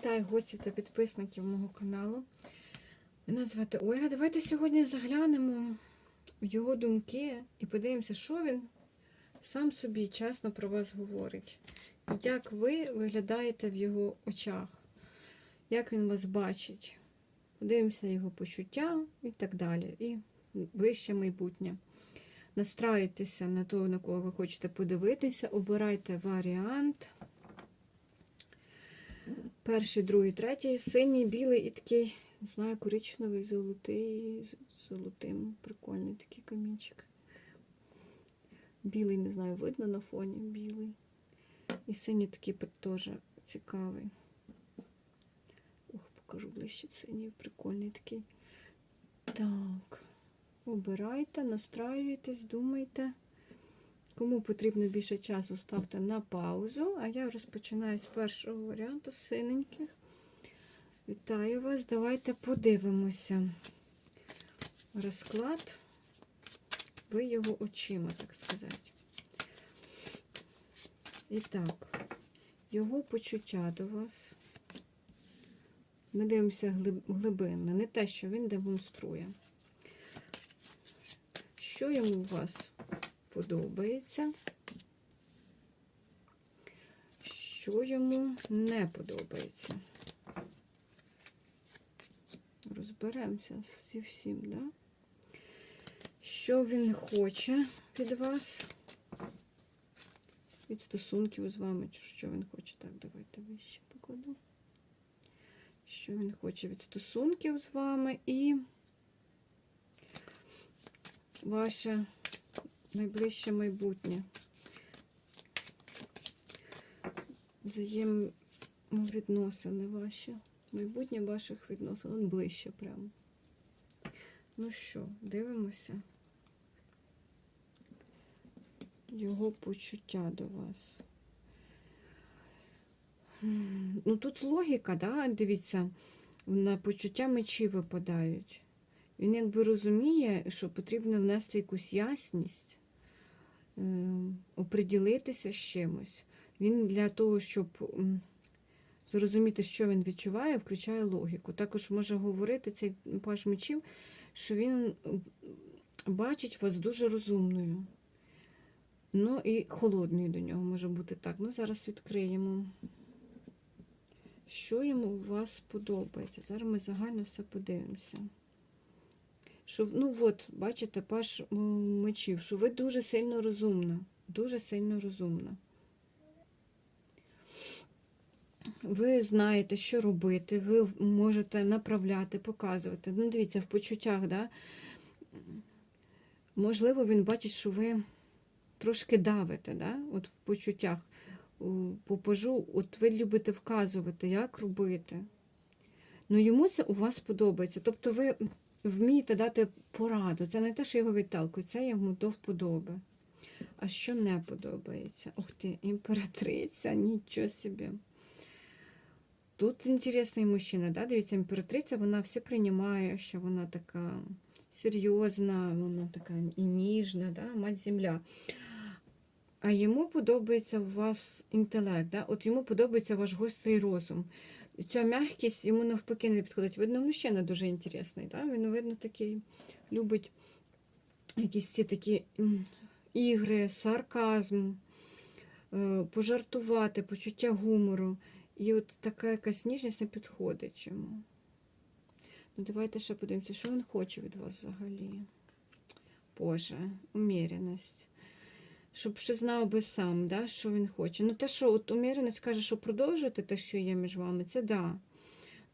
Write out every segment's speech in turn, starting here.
Вітаю гостів та підписників мого каналу. Мене звати Ольга. Давайте сьогодні заглянемо в його думки і подивимося, що він сам собі чесно про вас говорить. І як ви виглядаєте в його очах, як він вас бачить. Подивимося його почуття і так далі. І ближче майбутнє. Настраюйтеся на того, на кого ви хочете подивитися, обирайте варіант. Перший, другий, третій, синій, білий і такий, не знаю, коричневий, золотий, золотим. Прикольний такий камінчик. Білий, не знаю, видно на фоні білий. І синій такий теж цікавий. Ох, покажу ближче синій, прикольний такий. Так, обирайте, настраюйтесь, думайте. Кому потрібно більше часу, ставте на паузу. А я розпочинаю з першого варіанту синеньких. Вітаю вас. Давайте подивимося. Розклад. Ви його очима, так сказати. І так, його почуття до вас. Ми дивимося глибинне, не те, що він демонструє. Що йому у вас подобається, що йому не подобається. Розберемося всі всім, да? Що він хоче від вас, від стосунків з вами, що він хоче. Так, давайте вище покладу. Що він хоче від стосунків з вами і ваше найближче майбутнє. Взаємовідносини ваші. Майбутнє ваших відносин. Он ближче прямо. Ну що, дивимося. Його почуття до вас. Ну тут логіка, да? дивіться, на почуття мечі випадають. Він якби розуміє, що потрібно внести якусь ясність, оприділитися з чимось. Він для того, щоб зрозуміти, що він відчуває, включає логіку. Також може говорити цей паш мечів, що він бачить вас дуже розумною. Ну і холодною до нього може бути так. Ну, зараз відкриємо. Що йому у вас подобається? Зараз ми загально все подивимося що, ну от, бачите, паш мечів, що ви дуже сильно розумна, дуже сильно розумна. Ви знаєте, що робити, ви можете направляти, показувати. Ну, дивіться, в почуттях, да? можливо, він бачить, що ви трошки давите, да? от в почуттях. По пажу, от ви любите вказувати, як робити. Ну, йому це у вас подобається. Тобто ви вмієте дати пораду. Це не те, що його відталкує, це йому до вподоби. А що не подобається? Ух ти, імператриця, нічого собі. Тут інтересний мужчина, да? дивіться, імператриця, вона все приймає, що вона така серйозна, вона така і ніжна, да? мать земля. А йому подобається у вас інтелект, да? от йому подобається ваш гострий розум ця м'якість йому навпаки не підходить. Видно, мужчина дуже інтересний. Да? Він, видно, такий любить якісь ці такі ігри, сарказм, е, пожартувати, почуття гумору. І от така якась ніжність не підходить йому. Ну, Давайте ще подивимося, що він хоче від вас взагалі. Боже, уміреність щоб ще знав би сам, да, що він хоче. Ну, те, що от уміреність каже, що продовжити те, що є між вами, це да.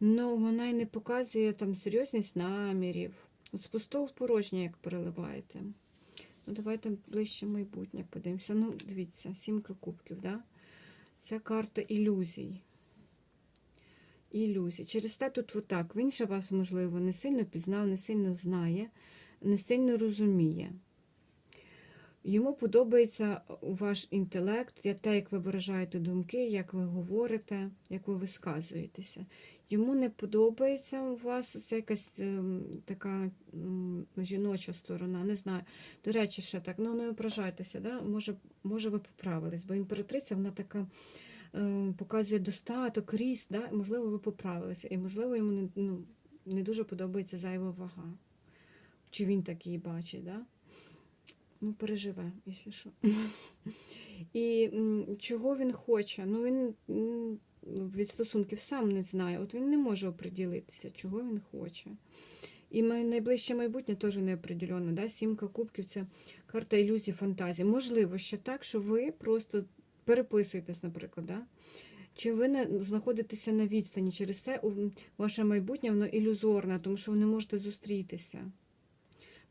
Ну, вона й не показує там серйозність намірів. От з пустого в порожнє, як переливаєте. Ну, Давайте ближче майбутнє подивимося. Ну, дивіться, сімка кубків, да? Це карта ілюзій. Ілюзій. Через те тут отак. Він ще вас, можливо, не сильно пізнав, не сильно знає, не сильно розуміє. Йому подобається ваш інтелект, те, як ви виражаєте думки, як ви говорите, як ви висказуєтеся. Йому не подобається у вас ця якась ем, така жіноча сторона, не знаю. До речі, ще так, ну не ображайтеся, да? може, може ви поправились, бо імператриця вона така е, показує достаток, ріст, да? можливо, ви поправилися, і можливо йому не, ну, не дуже подобається зайва вага. Чи він такий бачить, да? Ну, переживе, якщо що. І чого він хоче? Ну, він від стосунків сам не знає. От він не може оприділитися, чого він хоче. І найближче майбутнє теж неопределенно. Да? Сімка кубків це карта ілюзій, фантазії. Можливо, ще так, що ви просто переписуєтесь, наприклад. Да? Чи ви знаходитеся на відстані? Через це ваше майбутнє воно ілюзорне, тому що ви не можете зустрітися.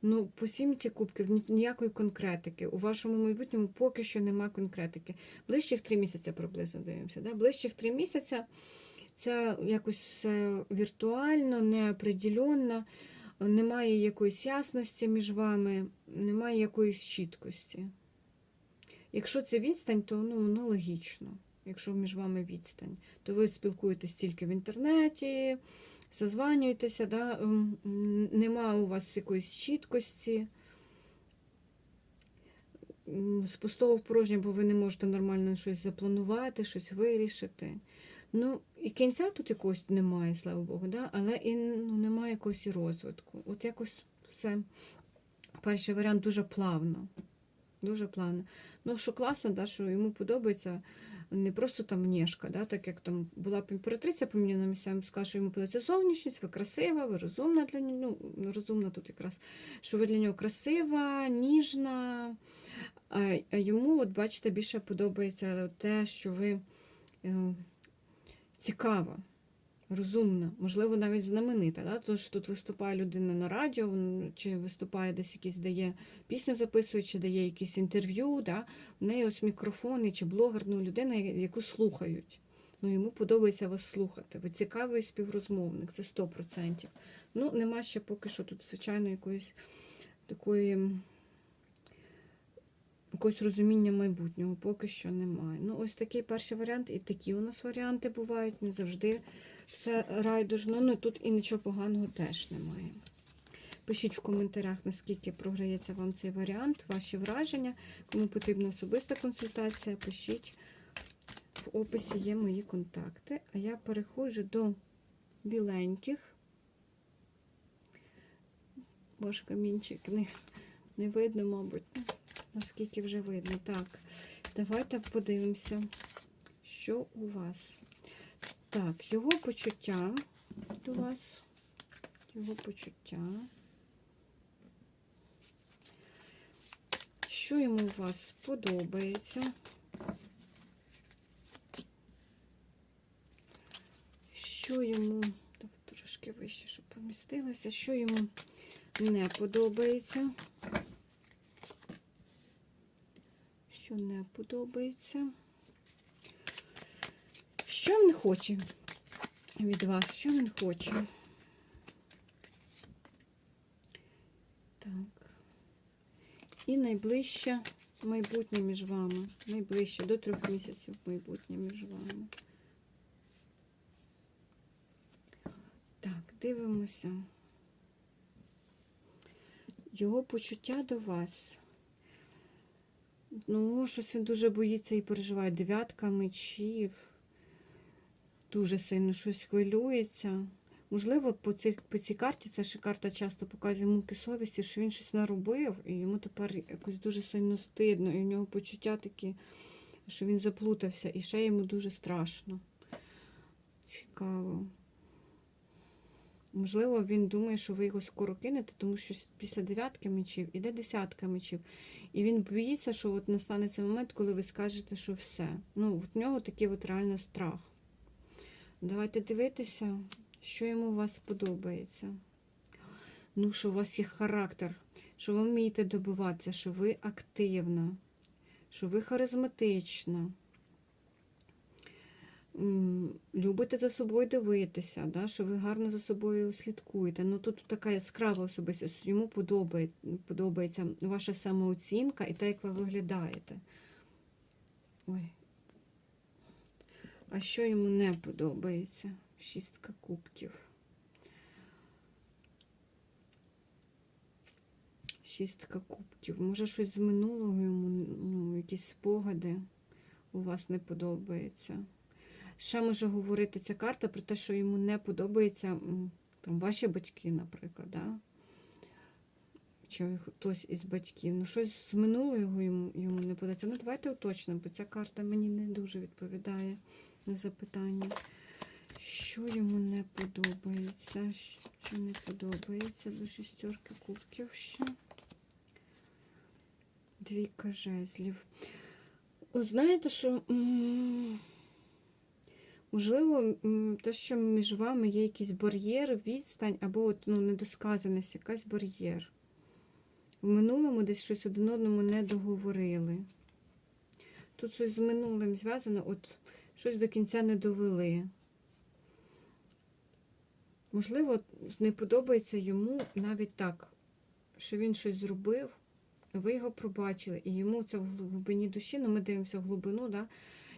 Ну, по сімці кубків ніякої конкретики. У вашому майбутньому поки що нема конкретики. Ближчих три місяці приблизно дивимося. Да? Ближчих три місяці це якось все віртуально, неопределенно, немає якоїсь ясності між вами, немає якоїсь чіткості. Якщо це відстань, то ну, ну, логічно. Якщо між вами відстань, то ви спілкуєтесь тільки в інтернеті, созванюєтеся, да? м, м, нема у вас якоїсь чіткості. З пустого в порожнє, бо ви не можете нормально щось запланувати, щось вирішити. Ну, і кінця тут якогось немає, слава Богу, да? але і ну, немає якогось розвитку. От якось все. Перший варіант дуже плавно. Дуже плавно. Ну, що класно, да, що йому подобається не просто там внешка, да, так як там була б імператриця поміняна місцями, сказала, що йому подобається зовнішність, ви красива, ви розумна для нього. Ну, розумна тут якраз, що ви для нього красива, ніжна. А, а йому, от бачите, більше подобається те, що ви е, цікава, розумна, можливо, навіть знаменита. Да? Що тут виступає людина на радіо, чи виступає десь якийсь дає пісню записує, чи дає якісь інтерв'ю. Да? В неї ось мікрофони чи блогер, ну, людина, яку слухають. Ну, йому подобається вас слухати. Ви цікавий співрозмовник, це 100%. Ну, нема ще поки що тут, звичайно, якоїсь такої. Якогось розуміння майбутнього поки що немає. Ну, ось такий перший варіант, і такі у нас варіанти бувають, не завжди все райдужно. Тут і нічого поганого теж немає. Пишіть в коментарях, наскільки програється вам цей варіант, ваші враження. Кому потрібна особиста консультація, пишіть. В описі є мої контакти. А я переходжу до біленьких. Ваш камінчик не, не видно, мабуть. Ну, Наскільки вже видно. Так, давайте подивимося, що у вас. Так, його почуття до вас. Його почуття. Що йому у вас подобається? Що йому, трошки вище, щоб помістилося, що йому не подобається? Що не подобається? Що він хоче від вас? Що він хоче? Так. І найближче майбутнє між вами. Найближче до трьох місяців майбутнє між вами. Так, дивимося. Його почуття до вас. Ну, щось він дуже боїться і переживає. Дев'ятка мечів. Дуже сильно щось хвилюється. Можливо, по, цих, по цій карті, ця ще карта часто показує муки совісті, що він щось наробив, і йому тепер якось дуже сильно стидно, і в нього почуття такі, що він заплутався, і ще йому дуже страшно. Цікаво. Можливо, він думає, що ви його скоро кинете, тому що після дев'ятки мечів іде десятка мечів. І він боїться, що от настане цей момент, коли ви скажете, що все. Ну, в нього такий от реально страх. Давайте дивитися, що йому у вас подобається. Ну, що у вас є характер, що ви вмієте добиватися, що ви активна, що ви харизматична. Любите за собою дивитися, да, що ви гарно за собою слідкуєте. Ну тут така яскрава особистість, йому подобає, подобається ваша самооцінка і те, як ви виглядаєте. Ой. А що йому не подобається? Шістка кубків. Шістка кубків. Може, щось з минулого йому, ну, якісь спогади у вас не подобається. Ще може говорити ця карта про те, що йому не подобається там, ваші батьки, наприклад. Да? Чи хтось із батьків. Ну, щось з минулого йому, йому не подобається. Ну, давайте уточнимо, бо ця карта мені не дуже відповідає на запитання. Що йому не подобається? Що не подобається до шістерки кубків ще? Двійка жезлів. Знаєте, що можливо, те, що між вами є якийсь бар'єр, відстань, або от, ну, недосказаність, якась бар'єр. В минулому десь щось один одному не договорили. Тут щось з минулим зв'язано, от щось до кінця не довели. Можливо, не подобається йому навіть так, що він щось зробив, ви його пробачили, і йому це в глибині душі, ну ми дивимося в глибину, да,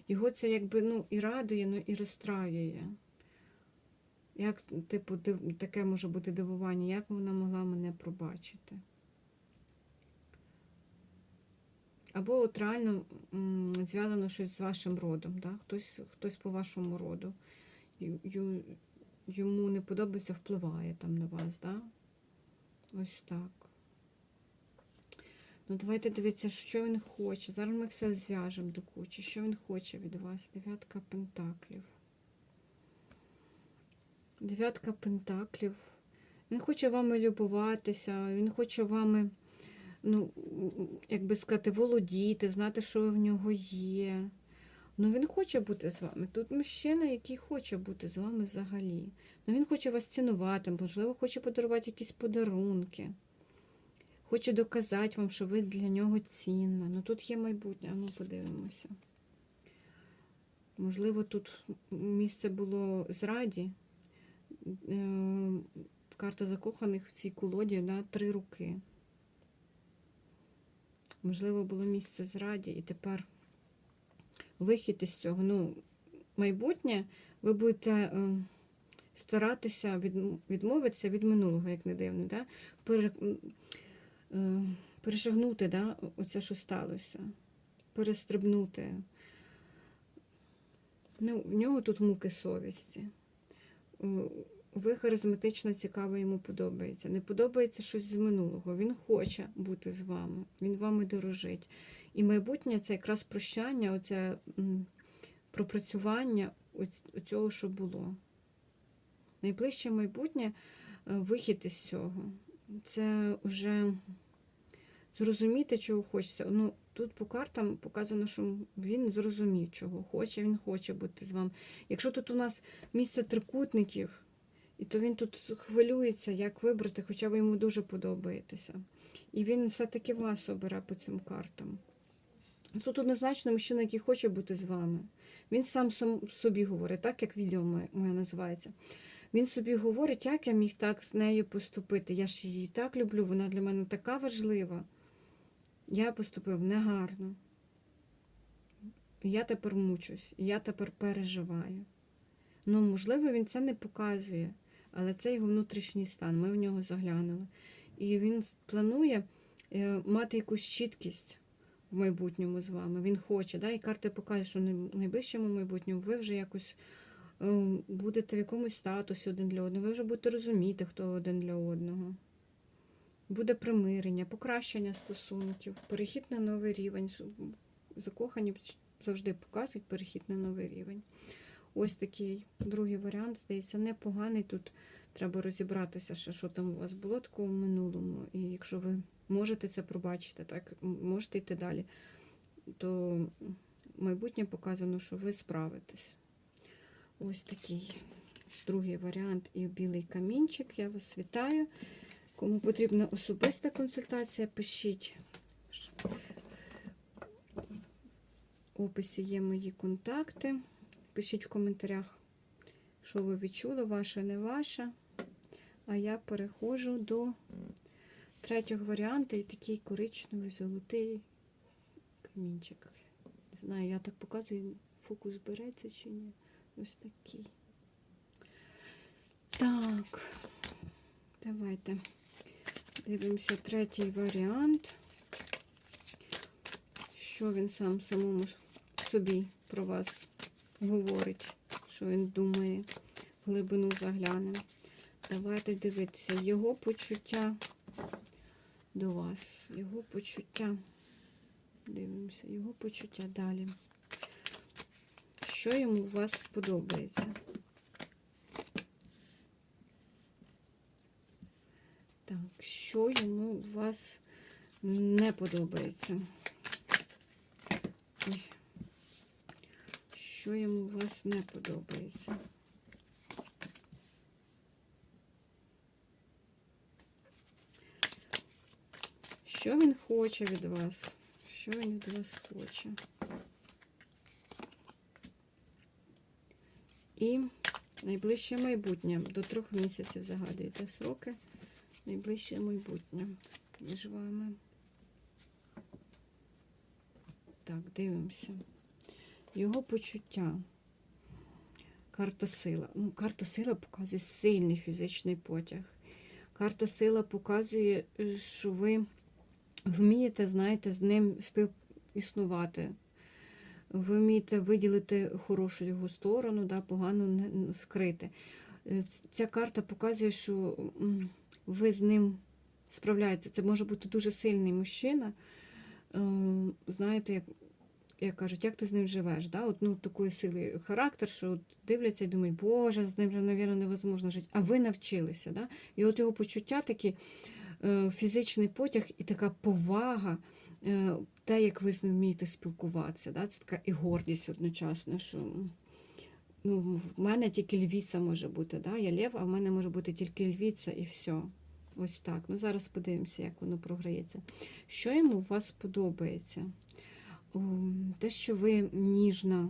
його це якби ну, і радує, ну і розстраює. Як, типу, таке може бути дивування, як вона могла мене пробачити? Або от реально зв'язано щось з вашим родом, да? хтось, хтось по вашому роду. Йому не подобається, впливає там на вас, да? Ось так. Ну, давайте дивитися, що він хоче. Зараз ми все зв'яжемо до кучі. Що він хоче від вас? Дев'ятка пентаклів. Дев'ятка пентаклів. Він хоче вами любуватися, він хоче вами, ну, як би сказати, володіти, знати, що в нього є. Ну, він хоче бути з вами. Тут мужчина, який хоче бути з вами взагалі. Ну, він хоче вас цінувати, можливо, хоче подарувати якісь подарунки. Хоче доказати вам, що ви для нього цінна. Ну тут є майбутнє, а ну подивимося. Можливо, тут місце було зраді. Е, Карта закоханих в цій колоді да, три руки. Можливо, було місце зраді, і тепер вихід із цього. Ну, майбутнє ви будете е, старатися від, відмовитися від минулого, як не дивно, да? Е, перешагнути да, оце, що сталося, перестрибнути. Ну, в нього тут муки совісті. Ви харизматично цікаво йому подобається. Не подобається щось з минулого. Він хоче бути з вами, він вами дорожить. І майбутнє це якраз прощання, оце пропрацювання цього, що було. Найближче майбутнє е, вихід із цього. Це вже зрозуміти, чого хочеться. Ну, тут по картам показано, що він зрозумів, чого хоче, він хоче бути з вами. Якщо тут у нас місце трикутників, і то він тут хвилюється, як вибрати, хоча ви йому дуже подобаєтеся. І він все-таки вас обере по цим картам. Тут однозначно мужчина, який хоче бути з вами. Він сам, собі говорить, так як відео моє називається. Він собі говорить, як я міг так з нею поступити. Я ж її так люблю, вона для мене така важлива. Я поступив негарно. Я тепер мучусь, я тепер переживаю. Ну, можливо, він це не показує, але це його внутрішній стан. Ми в нього заглянули. І він планує е, мати якусь чіткість в майбутньому з вами. Він хоче, да? і карти показують, що в найближчому майбутньому ви вже якось е, будете в якомусь статусі один для одного, ви вже будете розуміти, хто один для одного. Буде примирення, покращення стосунків, перехід на новий рівень. Закохані завжди показують перехід на новий рівень. Ось такий другий варіант, здається, непоганий. Тут треба розібратися, ще, що там у вас було такого в минулому. І якщо ви можете це пробачити, так, можете йти далі, то майбутнє показано, що ви справитесь. Ось такий другий варіант і білий камінчик. Я вас вітаю. Кому потрібна особиста консультація, пишіть. В описі є мої контакти. Пишіть в коментарях, що ви відчули, ваше, не ваше. А я переходжу до третього варіанту і такий коричневий золотий камінчик. Не знаю, я так показую, фокус береться чи ні. Ось такий. Так, давайте дивимося третій варіант. Що він сам самому собі про вас говорить? що він думає, в глибину заглянемо. Давайте дивитися його почуття до вас. Його почуття. Дивимося, його почуття далі. Що йому у вас подобається? Так, що йому у вас не подобається? Що йому у вас не подобається? Що він хоче від вас? Що він від вас хоче? І найближче майбутнє. До трьох місяців загадуєте сроки. Найближче майбутнє між вами. Так, дивимося. Його почуття. Карта сила. Ну, карта сила показує сильний фізичний потяг. Карта сила показує, що ви вмієте, знаєте, з ним співіснувати. Ви вмієте виділити хорошу його сторону, да, погану скрити. Е, Ця карта показує, що ви з ним справляєтеся. Це може бути дуже сильний мужчина. Е, Знаєте, як, як кажуть, як ти з ним живеш? Да? От, ну, такої сили характер, що от дивляться і думають, Боже, з ним же, мабуть, невозможно жити. А ви навчилися. Да? І от його почуття такі, е, фізичний потяг і така повага, е, те, як ви з ним вмієте спілкуватися. Да? Це така і гордість одночасно, що ну, в мене тільки львіця може бути. Да? Я лев, а в мене може бути тільки львіця і все. Ось так. Ну, зараз подивимося, як воно програється. Що йому у вас подобається? О, Те, що ви ніжна.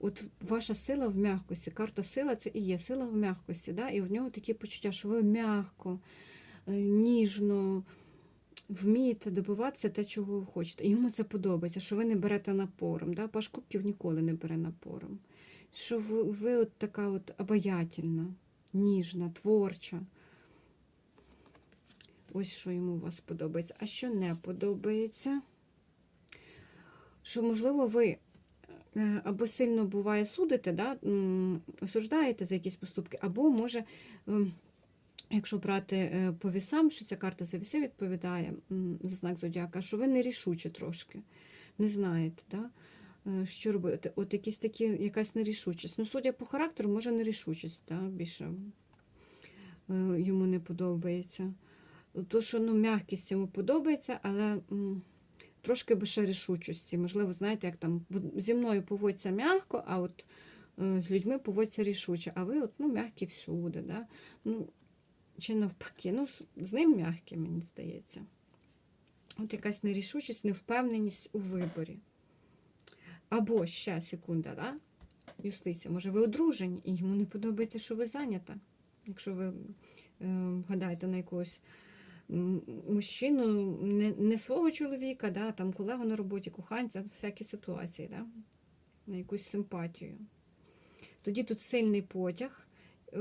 От ваша сила в м'якості. Карта сила це і є сила в м'якості. Да? І в нього такі почуття, що ви м'яко, е, ніжно вмієте добиватися те, чого ви хочете. І йому це подобається, що ви не берете напором. Да? Паш кубків ніколи не бере напором. Що ви, ви от така от обаятельна, ніжна, творча. Ось що йому у вас подобається. А що не подобається? Що, можливо, ви е, або сильно буває судите, да, осуждаєте за якісь поступки, або може, ем, якщо брати е, по вісам, що ця карта за віси відповідає за знак зодіака, що ви нерішучі трошки, не знаєте, да, е, що робити. От якісь такі, якась нерішучість. Ну, судя по характеру, може нерішучість, да, більше е, йому не подобається. То, що ну, м'якість йому подобається, але трошки би рішучості. Можливо, знаєте, як там зі мною поводься м'яко, а от е, з людьми поводься рішуче. А ви от, ну, м'які всюди. Да? Ну, чи навпаки, ну, з- ним м'які, мені здається. От якась нерішучість, невпевненість у виборі. Або ще секунда, да? юстиція. Може, ви одружені, і йому не подобається, що ви зайнята. Якщо ви е, гадаєте на якогось мужчину, не, не свого чоловіка, да, там колегу на роботі, коханця, всякі ситуації, да, на якусь симпатію. Тоді тут сильний потяг, е,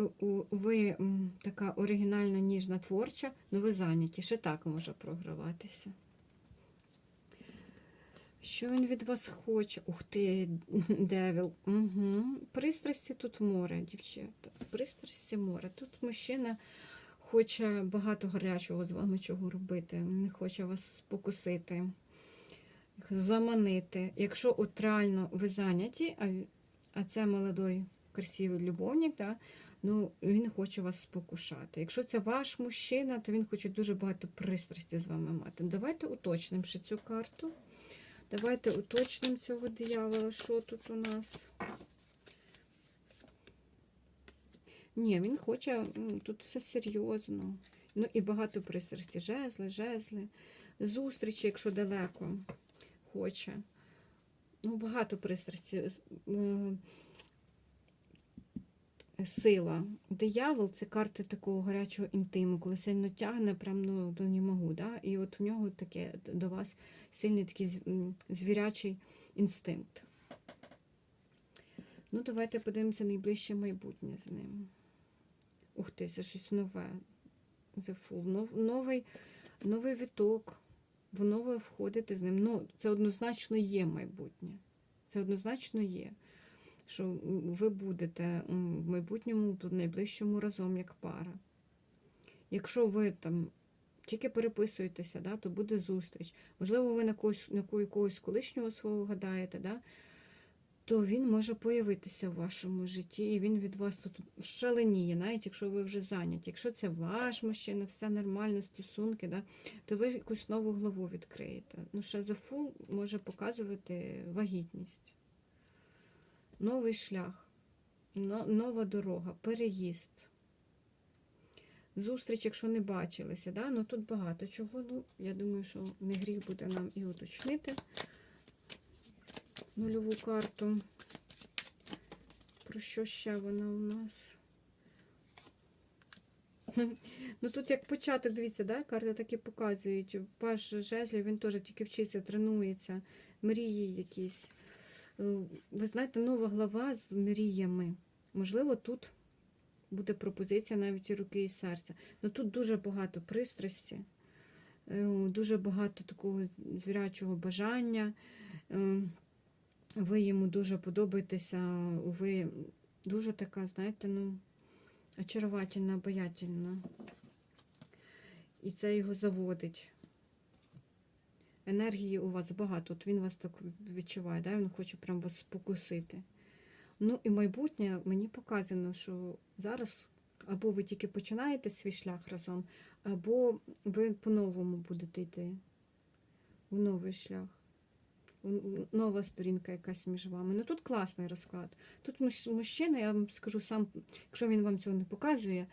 ви така оригінальна, ніжна, творча, але ви зайняті. Ще так може програватися. Що він від вас хоче? Ух ти, девіл. Угу. Пристрасті тут море, дівчата. Пристрасті море. Тут мужчина хоче багато гарячого з вами чого робити. Не хоче вас спокусити, заманити. Якщо от реально ви зайняті, а, це молодой, красивий любовник, да, ну, він хоче вас спокушати. Якщо це ваш мужчина, то він хоче дуже багато пристрасті з вами мати. Давайте уточнимо ще цю карту. Давайте уточнимо цього диявола, що тут у нас. Ні, він хоче, тут все серйозно. Ну і багато пристрасті. Жезли, жезли, зустрічі, якщо далеко хоче. Ну, багато пристрасті. Е, Сила. Диявол це карти такого гарячого інтиму, коли сильно тягне, прям ну, до не можу. Да? І от в нього таке до вас сильний такий звірячий інстинкт. Ну, давайте подивимося найближче майбутнє з ним. Ух ти, це щось нове. The. Нов, новий, новий виток. В нове входити з ним. Ну, це однозначно є майбутнє. Це однозначно є. що ви будете в майбутньому в найближчому разом як пара. Якщо ви там тільки переписуєтеся, да, то буде зустріч. Можливо, ви на когось, на ко- якогось колишнього свого гадаєте, да, то він може появитися в вашому житті, і він від вас тут шаленіє, навіть якщо ви вже зайняті. Якщо це ваш мужчина, все нормально, стосунки, да, то ви якусь нову главу відкриєте. Ну, шазофу може показувати вагітність, новий шлях, нова дорога, переїзд. Зустріч, якщо не бачилися, да? ну тут багато чого. Ну, я думаю, що не гріх буде нам і уточнити нульову карту. Про що ще вона у нас? Ну тут як початок, дивіться, да? карти і показують. Паш жезлів, він теж тільки вчиться, тренується, мрії якісь. Е, Ви знаєте, нова глава з мріями. Можливо, тут буде пропозиція навіть і руки і серця. Ну тут дуже багато пристрасті, е, дуже багато такого звірячого бажання. Ви йому дуже подобаєтеся, ви дуже така, знаєте, ну, очаровательна, обаятельна. І це його заводить. Енергії у вас багато. От він вас так відчуває, да? він хоче прям вас спокусити. Ну і майбутнє мені показано, що зараз або ви тільки починаєте свій шлях разом, або ви по-новому будете йти у новий шлях. Нова сторінка якась між вами. Ну тут класний розклад. Тут мужчина, я вам скажу сам, якщо він вам цього не показує,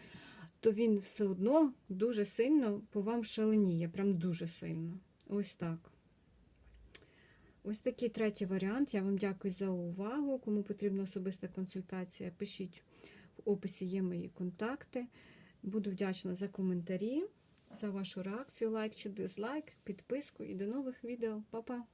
то він все одно дуже сильно по вам шаленіє, прям дуже сильно. Ось так. Ось такий третій варіант. Я вам дякую за увагу. Кому потрібна особиста консультація, пишіть в описі є мої контакти. Буду вдячна за коментарі, за вашу реакцію, лайк чи дизлайк, підписку і до нових відео. Па-па!